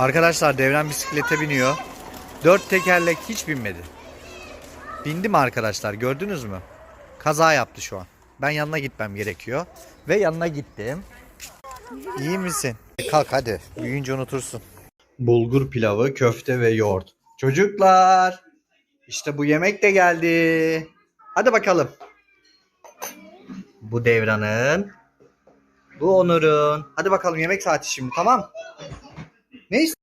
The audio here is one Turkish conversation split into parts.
Arkadaşlar Devran bisiklete biniyor. Dört tekerlek hiç binmedi. Bindi mi arkadaşlar gördünüz mü? Kaza yaptı şu an. Ben yanına gitmem gerekiyor. Ve yanına gittim. İyi misin? Kalk hadi. Büyüyünce unutursun. Bulgur pilavı, köfte ve yoğurt. Çocuklar. işte bu yemek de geldi. Hadi bakalım. Bu Devran'ın. Bu Onur'un. Hadi bakalım yemek saati şimdi tamam. Ne ist-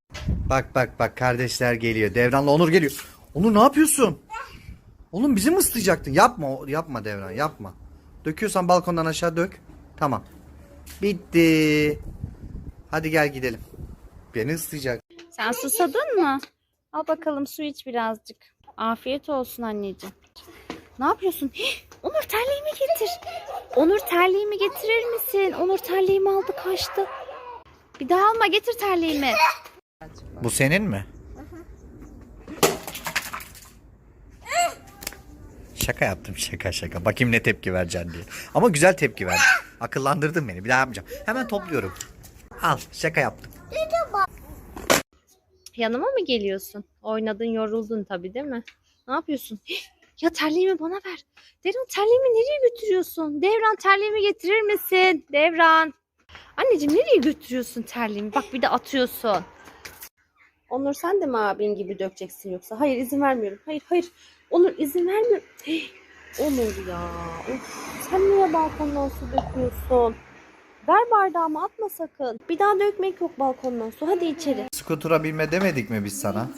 Bak bak bak kardeşler geliyor. Devran'la Onur geliyor. Onur ne yapıyorsun? Oğlum bizi mi ıslayacaktın? Yapma yapma Devran yapma. Döküyorsan balkondan aşağı dök. Tamam. Bitti. Hadi gel gidelim. Beni ıslayacak. Sen susadın mı? Al bakalım su iç birazcık. Afiyet olsun anneciğim. Ne yapıyorsun? Hih, Onur terliğimi getir. Onur terliğimi getirir misin? Onur terliğimi aldı kaçtı. Bir daha alma getir terliğimi. Bu senin mi? Şaka yaptım şaka şaka. Bakayım ne tepki vereceksin diye. Ama güzel tepki verdin. Akıllandırdın beni. Bir daha yapmayacağım. Hemen topluyorum. Al şaka yaptım. Yanıma mı geliyorsun? Oynadın yoruldun tabii değil mi? Ne yapıyorsun? Ya terliğimi bana ver. Devran terliğimi nereye götürüyorsun? Devran terliğimi getirir misin? Devran. Anneciğim nereye götürüyorsun terliğimi? Bak bir de atıyorsun. Onur sen de mi abin gibi dökeceksin yoksa? Hayır izin vermiyorum. Hayır hayır. Onur izin vermiyorum. Hih, Onur ya. Of, sen niye balkondan su döküyorsun? Ver bardağımı atma sakın. Bir daha dökmek yok balkondan su. Hadi içeri. Skutura binme demedik mi biz sana?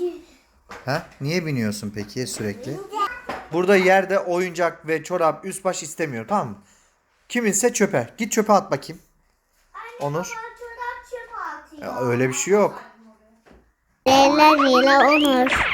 Ha? Niye biniyorsun peki sürekli? Burada yerde oyuncak ve çorap üst baş istemiyor tamam mı? Kiminse çöpe. Git çöpe at bakayım. Onur. Ya öyle bir şey yok. Leyla Mila Onur.